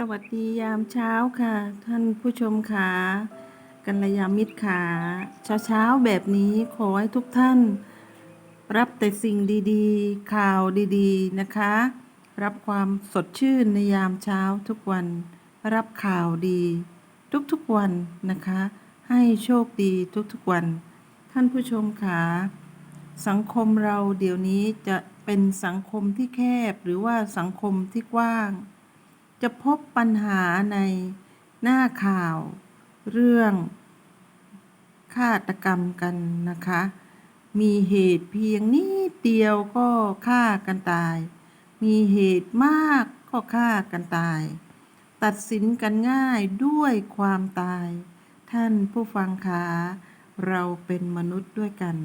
สวัสดียามเช้าค่ะ ท่านผู้ชมขากัลยาณมิตรขาเช้าเช้าแบบนี้ขอให้ทุกท่าน รับแต่สิ่งดีๆ ข่าวดีๆนะคะ รับความสดชื่นในยามเช้าทุกวัน รับข่าวดี ทุกๆวันนะคะ ให้โชคดีทุกๆวัน ท่านผู้ชมขาสังคมเราเดี๋ยวนี้จะเป็นสังคมที่แคบหรือว่าสังคมที่กว้าง จะพบปัญหาในหน้าข่าว เรื่องฆาตกรรมกันนะคะ มีเหตุเพียงนิดเดียวก็ฆ่ากันตาย มีเหตุมากก็ฆ่ากันตาย ตัดสินกันง่ายด้วยความตาย ท่านผู้ฟังคะเราเป็นมนุษย์ด้วยกัน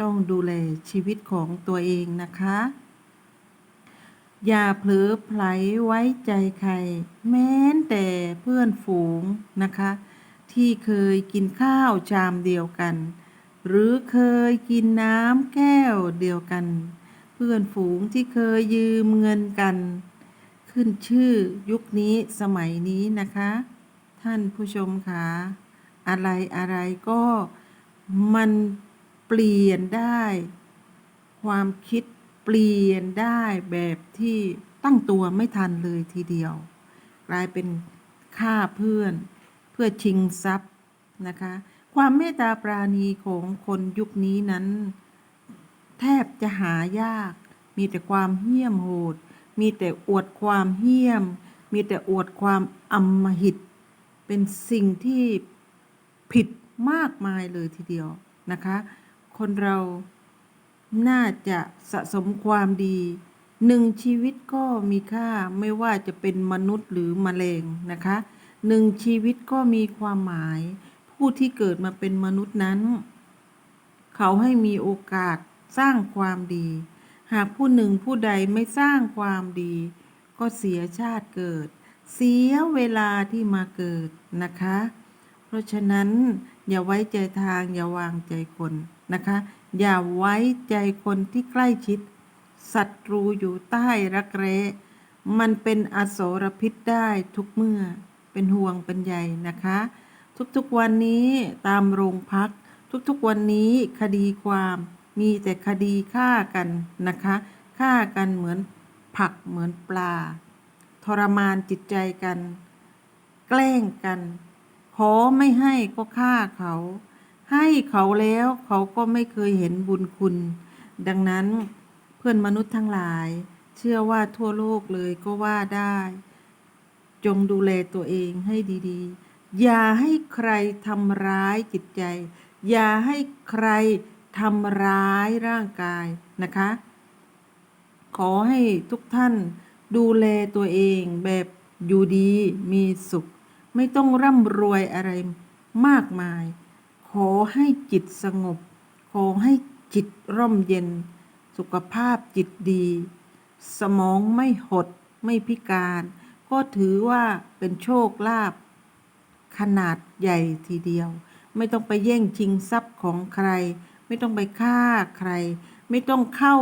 ต้องดูแลชีวิตของตัวเองนะคะ อย่าเผลอไผลไว้ใจใคร แม้นแต่เพื่อนฝูงนะคะ ที่เคยกินข้าวชามเดียวกัน หรือเคยกินน้ำแก้วเดียวกัน เพื่อนฝูงที่เคยยืมเงินกัน ขึ้นชื่อยุคนี้สมัยนี้นะคะ ท่านผู้ชมคะอะไรอะไรก็มันเปลี่ยนได้ ความคิด เปลี่ยนได้แบบที่ตั้งตัวไม่ทันเลยทีเดียว กลายเป็นฆ่าเพื่อนเพื่อชิงทรัพย์นะคะ ความเมตตาปราณีของคนยุคนี้นั้น แทบจะหายาก มีแต่ความเหี้ยมโหด มีแต่อวดความเหี้ยม มีแต่อวดความอำมหิต เป็นสิ่งที่ผิดมากมายเลยทีเดียวนะคะ คนเรา น่าจะสะสมความดีหนึ่งชีวิตก็มีค่าไม่ว่าจะเป็นมนุษย์หรือมแมลงนะคะหนึ่งชีวิตก็มีความหมาย ผู้ที่เกิดมาเป็นมนุษย์นั้น เขาให้มีโอกาสสร้างความดี หากผู้หนึ่งผู้ใดไม่สร้างความดี ก็เสียชาติเกิด เสียเวลาที่มาเกิดนะคะ เพราะฉะนั้นอย่าไว้ใจทางอย่าวางใจคนนะคะ อย่าไว้ใจคนที่ใกล้ชิด ศัตรูอยู่ใต้รักแร้ มันเป็นอโสรพิษได้ทุกเมื่อ เป็นห่วงเป็นใยนะคะ ทุกๆวันนี้ตามโรงพัก ทุกๆวันนี้คดีความมีแต่คดีฆ่ากันนะคะ ฆ่ากันเหมือนผักเหมือนปลา ทรมานจิตใจกัน แกล้งกัน ขอไม่ให้ก็ฆ่าเขา ให้เขาแล้วเขาก็ไม่เคยเห็นบุญคุณ ดังนั้นเพื่อนมนุษย์ทั้งหลาย เชื่อว่าทั่วโลกเลยก็ว่าได้ จงดูแลตัวเองให้ดีๆ อย่าให้ใครทำร้ายจิตใจ อย่าให้ใครทำร้ายร่างกายนะคะ ขอให้ทุกท่านดูแลตัวเองแบบอยู่ดีมีสุข ไม่ต้องร่ำรวยอะไรมากมาย ขอให้จิตสงบ ขอให้จิตร่มเย็น สุขภาพจิตดี สมองไม่หดไม่พิการ ก็ถือว่าเป็นโชคลาภขนาดใหญ่ทีเดียว ไม่ต้องไปแย่งชิงทรัพย์ของใคร ไม่ต้องไปฆ่าใคร ไม่ต้องเข้า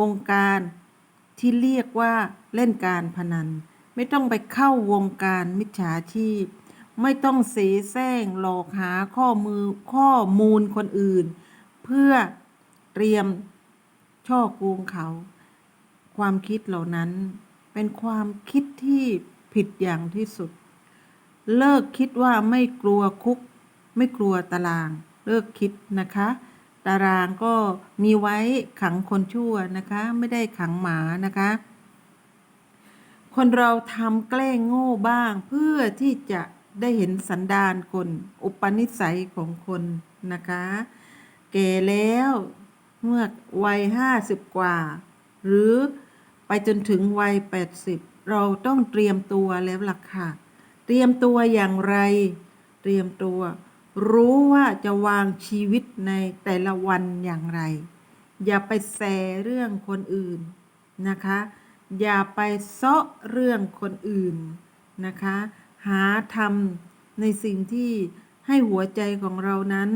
วงการที่เรียกว่าเล่นการพนัน ไม่ต้องไปเข้าวงการมิจฉาชีพ ไม่ต้องเสแสร้งหลอกหาข้อมือข้อมูลคนอื่น เพื่อเตรียมช่อโกงเขา ความคิดเหล่านั้นเป็นความคิดที่ผิดอย่างที่สุด เลิกคิดว่าไม่กลัวคุก ไม่กลัวตาราง เลิกคิดนะคะ ตารางก็มีไว้ขังคนชั่วนะคะ ไม่ได้ขังหมานะคะ คนเราทำแกล้งโง่บ้างเพื่อที่จะ ได้เห็นสันดานคน อุปนิสัยของคนนะคะ แก่แล้วเมื่อวัยห้าสิบกว่า หรือไปจนถึงวัยแปดสิบเราต้องเตรียมตัวแล้วล่ะค่ะ เตรียมตัวอย่างไร เตรียมตัว รู้ว่าจะวางชีวิตในแต่ละวันอย่างไร อย่าไปแสเรื่องคนอื่นนะคะ อย่าไปเซาะเรื่องคนอื่นนะคะ หาทำในสิ่งที่ให้หัวใจของเรานั้น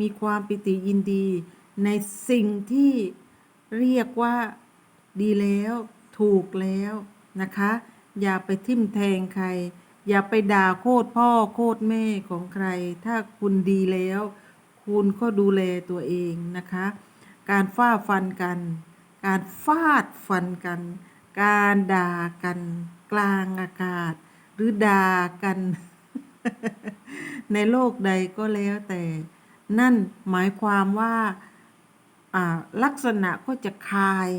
มีความปิติยินดี ในสิ่งที่เรียกว่าดีแล้ว ถูกแล้วนะคะ อย่าไปทิ่มแทงใคร อย่าไปด่าโคตรพ่อโคตรแม่ของใคร ถ้าคุณดีแล้ว คุณก็ดูแลตัวเองนะคะ การฟ้าฟันกัน การฟาดฟันกัน การด่ากันกลางอากาศ หรือด่ากัน ในโลกใดก็แล้วแต่ นั่นหมายความว่าลักษณะก็จะคาย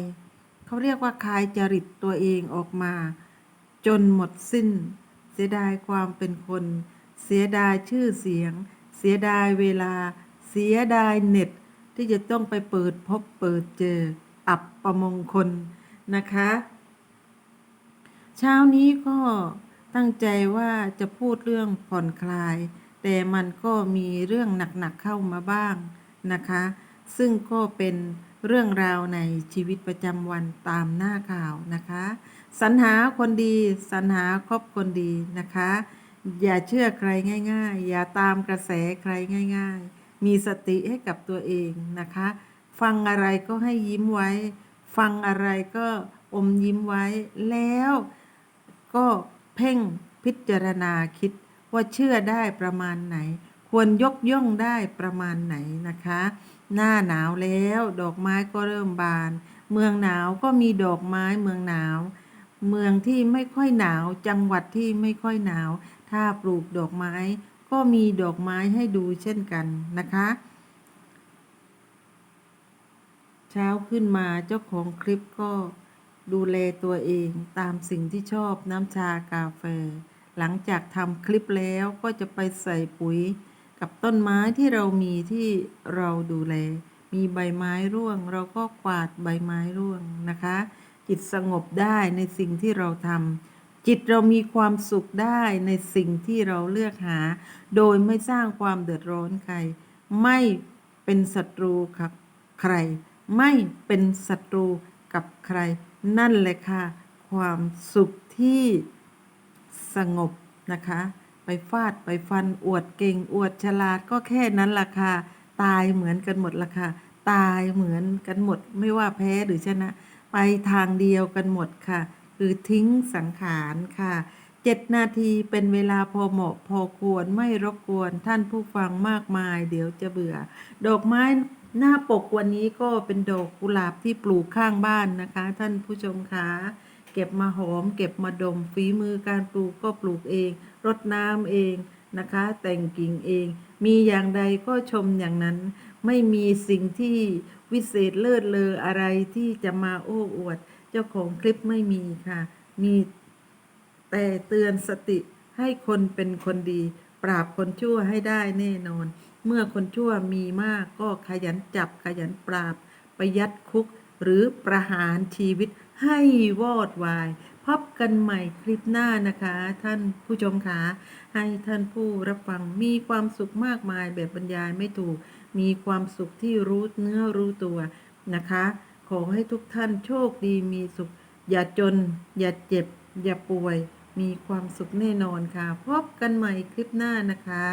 เขาเรียกว่าคายจริตตัวเองออกมา จนหมดสิ้น เสียดายความเป็นคน เสียดายชื่อเสียง เสียดายเวลา เสียดายเน็ต ที่จะต้องไปเปิดพบเปิดเจอ อับประมงคลนะคะ เช้านี้ก็ ตั้งใจว่าจะพูดเรื่องผ่อนคลาย แต่มันก็มีเรื่องหนักๆเข้ามาบ้างนะคะ ซึ่งก็เป็นเรื่องราวในชีวิตประจำวันตามหน้าข่าวนะคะ สรรหาคนดี สรรหาครอบคนดีนะคะ อย่าเชื่อใครง่าย ๆ อย่าตามกระแสใครง่าย ๆ มีสติให้กับตัวเองนะคะ ฟังอะไรก็ให้ยิ้มไว้ ฟังอะไรก็อมยิ้มไว้แล้วก็ เพ่งพิจารณาคิดว่าเชื่อได้ประมาณไหน ควรยกย่องได้ประมาณไหนนะคะ หน้าหนาวแล้วดอกไม้ก็เริ่มบาน เมืองหนาวก็มีดอกไม้เมืองหนาว เมืองที่ไม่ค่อยหนาวจังหวัดที่ไม่ค่อยหนาว ถ้าปลูกดอกไม้ ก็มีดอกไม้ให้ดูเช่นกันนะคะเช้าขึ้นมาเจ้าของคลิปก็ ดูแลตัวเองตามสิ่งที่ชอบน้ำชากาแฟ หลังจากทำคลิปแล้วก็จะไปใส่ปุ๋ยกับต้นไม้ที่เรามีที่เราดูแล มีใบไม้ร่วง เราก็กวาดใบไม้ร่วงนะคะ จิตสงบได้ในสิ่งที่เราทำจิตเรามีความสุขได้ในสิ่งที่เราเลือกหา โดยไม่สร้างความเดือดร้อนใคร ไม่เป็นศัตรูกับใคร ไม่เป็นศัตรูกับใคร นั่นแหละค่ะ ความสุขที่สงบนะคะ ไปฟาดไปฟันอวดเก่งอวดฉลาดก็แค่นั้นล่ะค่ะ ตายเหมือนกันหมดละค่ะ ตายเหมือนกันหมด ไม่ว่าแพ้หรือชนะ ไปทางเดียวกันหมดค่ะ คือทิ้งสังขารค่ะเจ็ดนาทีเป็นเวลาพอเหมาะพอควรไม่รบกวนท่านผู้ฟังมากมาย เดี๋ยวจะเบื่อ ดอกไม้ หน้าปกวันนี้ก็เป็นดอกกุหลาบที่ปลูกข้างบ้านนะคะ ท่านผู้ชมคะเก็บมาหอม เก็บมาดมฝีมือการปลูกก็ปลูกเอง รดน้ำเองนะคะ แต่งกิ่งเอง มีอย่างใดก็ชมอย่างนั้น ไม่มีสิ่งที่วิเศษเลิศเลออะไรที่จะมาโอ้อวด เจ้าของคลิปไม่มีค่ะ มีแต่เตือนสติให้คนเป็นคนดี ปราบคนชั่วให้ได้แน่นอน เมื่อคนชั่วมีมากก็ขยันจับขยันปราบไปยัดคุก หรือประหารชีวิตให้วอดวาย พบกันใหม่คลิปหน้านะคะ ท่านผู้ชมคะให้ท่านผู้รับฟังมีความสุขมากมายแบบบรรยายไม่ถูก มีความสุขที่รู้เนื้อรู้ตัวนะคะ ขอให้ทุกท่านโชคดีมีสุข อย่าจน อย่าเจ็บ อย่าป่วย มีความสุขแน่นอนค่ะ พบกันใหม่คลิปหน้านะคะ